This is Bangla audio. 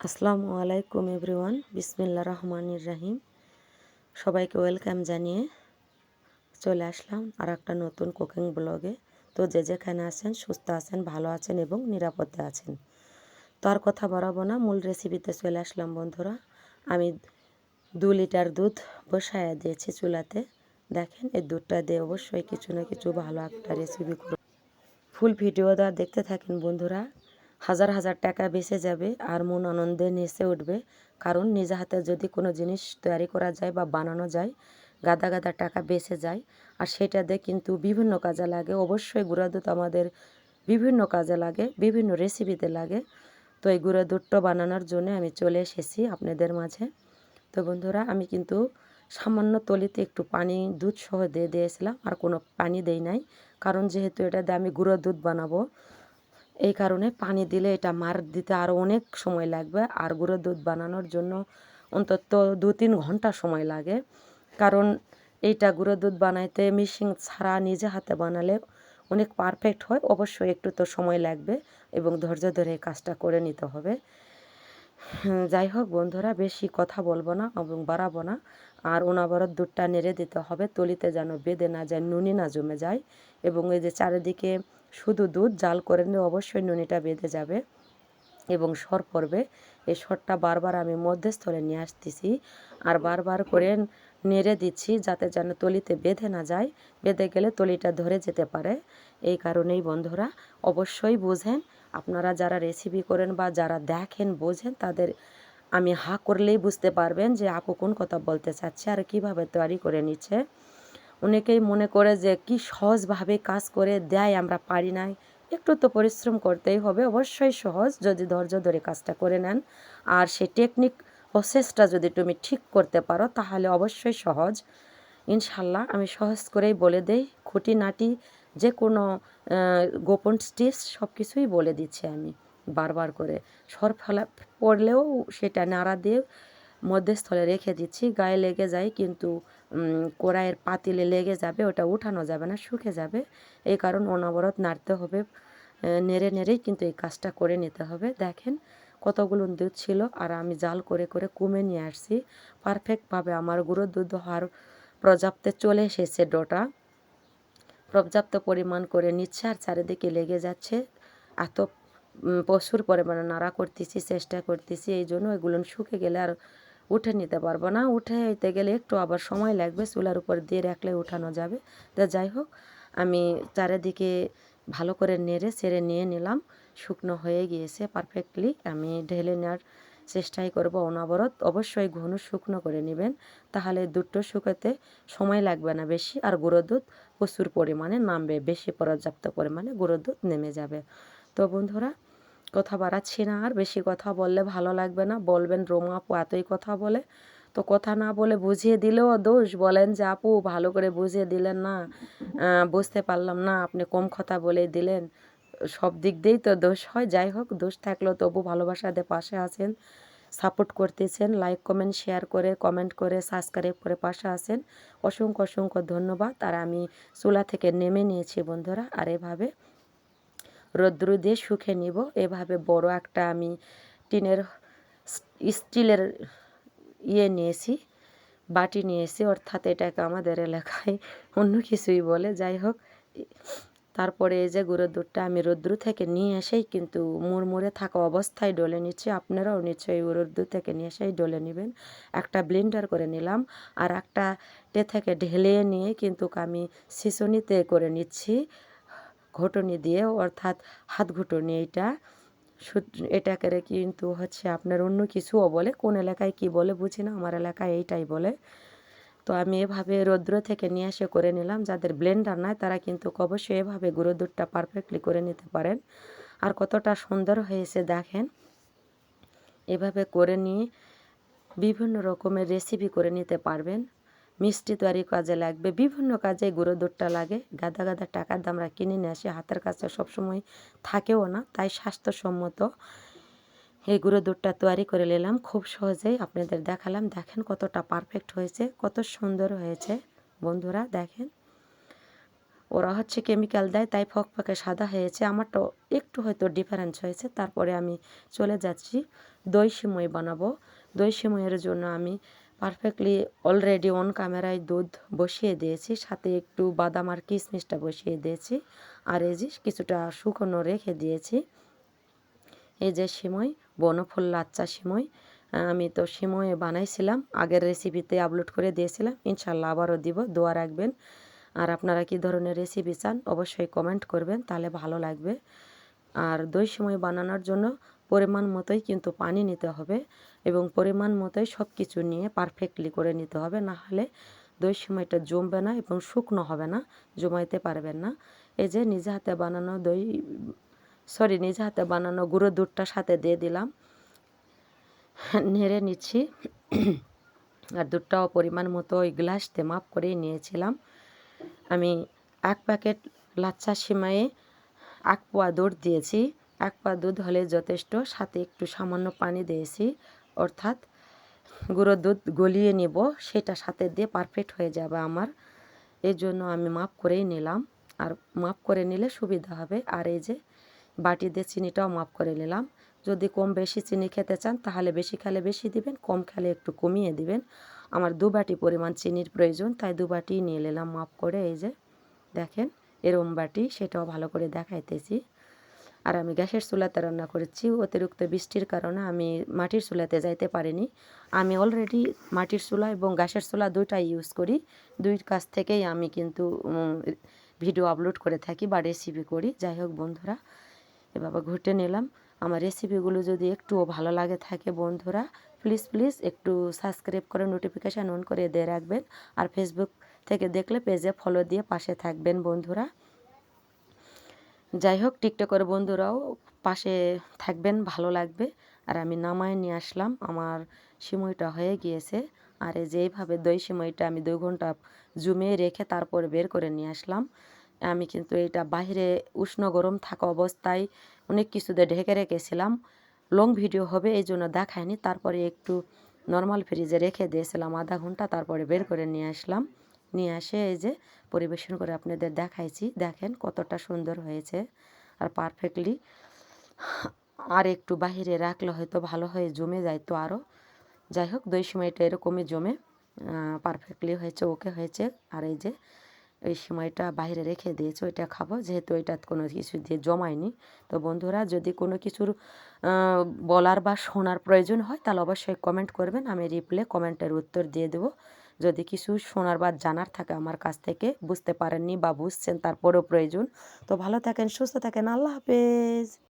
আসসালামু আলাইকুম এভরিওয়ান বিসমিল্লা রহমানির রাহিম। সবাইকে ওয়েলকাম জানিয়ে চলে আসলাম আর একটা নতুন কুকিং ব্লগে। তো যে যেখানে আছেন, সুস্থ আছেন, ভালো আছেন এবং নিরাপদে আছেন। তো আর কথা বাড়াবো না, মূল রেসিপিতে চলে আসলাম বন্ধুরা। আমি দু লিটার দুধ বসায় দিয়েছি চুলাতে। দেখেন, এই দুধটা দিয়ে অবশ্যই কিছু না কিছু ভালো একটা রেসিপি করব। ফুল ভিডিও ভিডিওটা দেখতে থাকেন বন্ধুরা। হাজার হাজার টাকা বেঁচে যাবে আর মন আনন্দে নেচে উঠবে। কারণ নিজে হাতে যদি কোনো জিনিস তৈরি করা যায় বা বানানো যায়, গাদা গাদা টাকা বেঁচে যায়। আর সেটা দিয়ে কিন্তু বিভিন্ন কাজে লাগে। অবশ্যই গুঁড়া দুধ আমাদের বিভিন্ন কাজে লাগে, বিভিন্ন রেসিপিতে লাগে। তো এই গুঁড়া দুধটা বানানোর জন্য আমি চলে এসেছি আপনাদের মাঝে। তো বন্ধুরা, আমি কিন্তু সামান্য তলিতে একটু পানি দুধ সহ দিয়ে দিয়েছিলাম। আর কোনো পানি দেই নাই। কারণ যেহেতু এটা দিয়ে আমি গুঁড়ো দুধ বানাবো এই কারণে পানি দিলে এটা মার দিতে আরও অনেক সময় লাগবে। আর গুঁড়ো দুধ বানানোর জন্য অন্তত দু তিন ঘণ্টা সময় লাগে। কারণ এইটা গুঁড়ো দুধ বানাইতে মিশিং ছাড়া নিজে হাতে বানালে অনেক পারফেক্ট হয়। অবশ্যই একটু তো সময় লাগবে এবং ধৈর্য ধরে কাজটা করে নিতে হবে। যাই হোক বন্ধুরা, বেশি কথা বলব না এবং বাড়াবো না। আর ওনাবরত দুধটা নেড়ে দিতে হবে। তলিতে যেন বেঁধে না যায়, নুনি না জমে যায়। এবং এই যে চারিদিকে শুধু দুধ, জাল করে নিয়ে অবশ্যই নুনিটা বেঁধে যাবে এবং সর পড়বে। এই সরটা বারবার আমি মধ্যস্থলে নিয়ে আসতেছি আর বারবার করে নেড়ে দিচ্ছি যাতে যেন তলিতে বেঁধে না যায়। বেঁধে গেলে তলিটা ধরে যেতে পারে। এই কারণেই বন্ধুরা অবশ্যই বোঝেন, আপনারা যারা রেসিপি করেন বা যারা দেখেন, বোঝেন, তাদের আমি হা করলেই বুঝতে পারবেন যে আপু কোন কথা বলতে চাচ্ছে আর কীভাবে তৈরি করে নিচ্ছে। অনেকেই মনে করে যে কি সহজভাবে কাজ করে দেয় আমরা পারি নাই। একটু তো পরিশ্রম করতেই হবে, অবশ্যই সহজ যদি ধৈর্য ধরে কাজটা করে নেন। আর সেই টেকনিক প্রসেসটা যদি তুমি ঠিক করতে পারো, তাহলে অবশ্যই সহজ। ইনশাল্লাহ আমি সহজ করেই বলে দেই, খুঁটিনাটি যে কোনো গোপন টিপস সব কিছুই বলে দিচ্ছি আমি বারবার করে। সর ফেলা পড়লেও সেটা নাড়া দিয়ে মধ্যস্থলে রেখে দিচ্ছি, গায়ে লেগে যায় কিন্তু কড়াইয়ের পাতিলে লেগে যাবে, ওটা উঠানো যাবে না, শুকে যাবে। এই কারণ অনবরত নাড়তে হবে। নেড়ে নেড়েই কিন্তু এই কাজটা করে নিতে হবে। দেখেন কতগুলো দুধ ছিল, আর আমি জাল করে করে কমে নিয়ে আসছি। পারফেক্টভাবে আমার গুঁড়ো দুধ হওয়ার পর্যাপ্তে চলে এসেছে ডোটা। পর্যাপ্ত পরিমাণ করে নিচ্ছে, আর চারিদিকে লেগে যাচ্ছে। এত প্রচুর পরিমাণে নাড়া করতেছি, চেষ্টা করতেছি, এই জন্য এগুলো শুকে গেলে আর উঠে নিতে পারব না। উঠে নিতে গেলে একটু আবার সময় লাগবে, চুলার উপর দিয়ে রাখলে উঠানো যাবে। তা যাই হোক, আমি চারিদিকে ভালো করে নেড়ে সেরে নিয়ে নিলাম। শুকনো হয়ে গিয়েছে পারফেক্টলি আমি ঢেলে নেওয়ার চেষ্টাই করব অনবরত। অবশ্যই ঘন শুকনো করে নেবেন, তাহলে দুধটা শুকাতে সময় লাগবে না বেশি আর গুঁড়ো দুধ প্রচুর পরিমাণে নামবে, বেশি পর্যাপ্ত পরিমাণে গুঁড়ো দুধ নেমে যাবে। তো বন্ধুরা কথা বাড়াচ্ছি না, আর বেশি কথা বললে ভালো লাগবে না। বলবেন, রোমা আপু এতই কথা বলে। তো কথা না বলে বুঝিয়ে দিলেও দোষ। বলেন যে, আপু, ভালো করে বুঝিয়ে দিলেন না। বুঝতে পারলাম না, আপনি কম কথা বলে দিলেন। সব দিক দিয়েই তো দোষ হয়। যাই হোক, দোষ থাকলেও তবু ভালোবাসাতে পাশে আছেন, সাপোর্ট করতেছেন। লাইক, কমেন্ট, শেয়ার করে, কমেন্ট করে, সাবস্ক্রাইব করে পাশে আছেন। অসংখ্য অসংখ্য ধন্যবাদ। আর আমি চুলা থেকে নেমে নিয়েছি বন্ধুরা। আর এভাবে রৌদ্র দিয়ে শুকে নিব। এভাবে বড় একটা আমি টিনের স্টিলের ইয়ে নিয়েছি, বাটি নিয়েছি। অর্থাৎ এটাকে আমাদের এলাকায় অন্য কিছুই বলে। যাই হোক, তারপরে এই যে গুঁড়োর দুধটা আমি রৌদ্র থেকে নিয়ে এসেই কিন্তু মুড়মুড়ে থাকা অবস্থায় ডলে নিচ্ছি। আপনারাও নিশ্চয়ই দুধ থেকে নিয়ে এসেই ডলে নেবেন। একটা ব্লেন্ডার করে নিলাম আর একটা টে থেকে ঢেলে নিয়ে কিন্তু আমি সিসনিতে করে নিচ্ছি। ঘটনি দিয়ে, অর্থাৎ হাত ঘুটনি এটা। এটাকে কিন্তু হচ্ছে আপনার অন্য কিছুও বলে, কোন এলাকায় কি বলে বুঝি না, আমার এলাকায় এইটাই বলে। তো আমি এভাবে রৌদ্র থেকে নিয়ে এসে করে নিলাম, যাদের ব্লেন্ডার নয় তারা কিন্তু অবশ্যই এভাবে গুঁড়ো দুধটা পারফেক্টলি করে নিতে পারেন। আর কতটা সুন্দর হয়েছে দেখেন। এভাবে করে নিয়ে বিভিন্ন রকমের রেসিপি করে নিতে পারবেন। মিষ্টি তৈরি কাজে লাগবে, বিভিন্ন কাজে গুঁড়ো দুধটা লাগে, গাদা গাদা টাকার দাম আমরা কিনে নিয়ে আসি, হাতের কাছে সবসময় থাকেও না, তাই স্বাস্থ্যসম্মত এই গুঁড়ো দুধটা তৈরি করে নিলাম। খুব সহজেই আপনাদের দেখালাম, দেখেন কতটা পারফেক্ট হয়েছে, কত সুন্দর হয়েছে। বন্ধুরা, দেখেন, ওরা হচ্ছে কেমিক্যাল দেয়, তাই ফকফকে সাদা হয়েছে আমারটা একটু হয়তো ডিফারেন্স হয়েছে, তারপরে আমি চলে যাচ্ছি, দই সিমই বানাবো। দই সিমইয়ের জন্য আমি পারফেক্টলি অলরেডি অন ক্যামেরায় দুধ বসিয়ে দিয়েছি, সাথে একটু বাদাম আর কিশমিশটা বসিয়ে দিয়েছি, আর এই যে কিছুটা শুকনো রেখে দিয়েছি। এই যে সিমই, বনফুল লাচ্চা সিমই আমি তো সিমই বানাইছিলাম, আগের রেসিপিতে আপলোড করে দিয়েছিলাম ইনশাল্লাহ আবারও দিব, দোয়া রাখবেন। আর আপনারা কী ধরনের রেসিপি চান অবশ্যই কমেন্ট করবেন, তাহলে ভালো লাগবে। আর দই সিমই বানানোর জন্য পরিমাণ মতোই কিন্তু পানি নিতে হবে এবং পরিমাণ মতোই সব কিছু নিয়ে পারফেক্টলি করে নিতে হবে। না হলে দই সিমাইটা জমবে না এবং শুকনো হবে না, জমাইতে পারবেন না। এই যে নিজে হাতে বানানো দই সরি নিজে হাতে বানানো গুঁড়ো দুধটা সাথে দিয়ে দিলাম। নেড়ে নিচ্ছি। আর দুধটাও পরিমাণ মতো ওই গ্লাসতে মাপ করেই নিয়েছিলাম। আমি এক প্যাকেট লাচ্চা সিমাইয়ে এক পোয়া দুধ দিয়েছি। এক পা দুধ হলে যথেষ্ট, সাথে একটু সামান্য পানি দিয়েছি। অর্থাৎ গুঁড়ো দুধ গলিয়ে নেব, সেটা সাথে দিয়ে পারফেক্ট হয়ে যাবে আমার। এই জন্য আমি মাপ করেই নিলাম। আর মাপ করে নিলে সুবিধা হবে। আর এই যে বাটি দিয়ে চিনিটাও মাপ করে নিলাম। যদি কম বেশি চিনি খেতে চান, তাহলে বেশি খেলে বেশি দিবেন, কম খেলে একটু কমিয়ে দিবেন। আমার দু বাটি পরিমাণ চিনির প্রয়োজন, তাই দু বাটি নিয়ে নিলাম মাপ করে। এই যে দেখেন, এরম বাটি, সেটাও ভালো করে দেখাইতেছি। আর আমি গ্যাসের চুলাতে রান্না করেছি। অতিরিক্ত বৃষ্টির কারণে আমি মাটির চুলাতে যাইতে পারিনি। আমি অলরেডি মাটির চুলা এবং গ্যাসের চুলা দুইটাই ইউজ করি। দুই কাছ থেকেই আমি কিন্তু ভিডিও আপলোড করে থাকি বা রেসিপি করি। যাই হোক বন্ধুরা, এভাবে ঘুরতে নিলাম। আমার রেসিপিগুলো যদি একটুও ভালো লাগে থাকে বন্ধুরা প্লিজ প্লিজ একটু সাবস্ক্রাইব করে নোটিফিকেশান অন করে দিয়ে রাখবেন। আর ফেসবুক থেকে দেখলে পেজে ফলো দিয়ে পাশে থাকবেন বন্ধুরা। যাই হোক টিকটকের বন্ধুরাও পাশে থাকবেন, ভালো লাগবে। আর আমি নামায় নিয়ে আসলাম, আমার সিমইটা হয়ে গিয়েছে। আর যেইভাবে দই সিমইটা আমি দুই ঘণ্টা জুমিয়ে রেখে তারপর বের করে নিয়ে আসলাম। আমি কিন্তু এটা বাইরে উষ্ণ গরম থাকা অবস্থায় অনেক কিছুতে ঢেকে রেখেছিলাম। লং ভিডিও হবে, এই জন্য দেখায়নি। তারপরে একটু নর্মাল ফ্রিজে রেখে দিয়েছিলাম আধা ঘণ্টা, তারপরে বের করে নিয়ে আসলাম। নিয়ে আসে, এই যে পরিবেশন করে আপনাদের দেখাইছি। দেখেন কতটা সুন্দর হয়েছে আর পারফেক্টলি আর একটু বাহিরে রাখলে হয়তো ভালো হয়ে জমে যায় তো আরও যাই হোক, দই সময়টা এরকমই জমে পারফেক্টলি হয়েছে ওকে হয়েছে। আর এই যে এই সময়টা বাইরে রেখে দিয়েছে, ওইটা খাব। যেহেতু ওইটা কোনো কিছু দিয়ে জমায়নি, তো বন্ধুরা যদি কোনো কিছুর বলার বা শোনার প্রয়োজন হয়, তাহলে অবশ্যই কমেন্ট করবেন। আমি রিপ্লে কমেন্টের উত্তর দিয়ে দেবো। যদি কিছু শোনার বা জানার থাকে আমার কাছ থেকে, বুঝতে পারেননি বা বুঝছেন তারপরেও প্রয়োজন। তো ভালো থাকেন, সুস্থ থাকেন, আল্লাহ হাফেজ।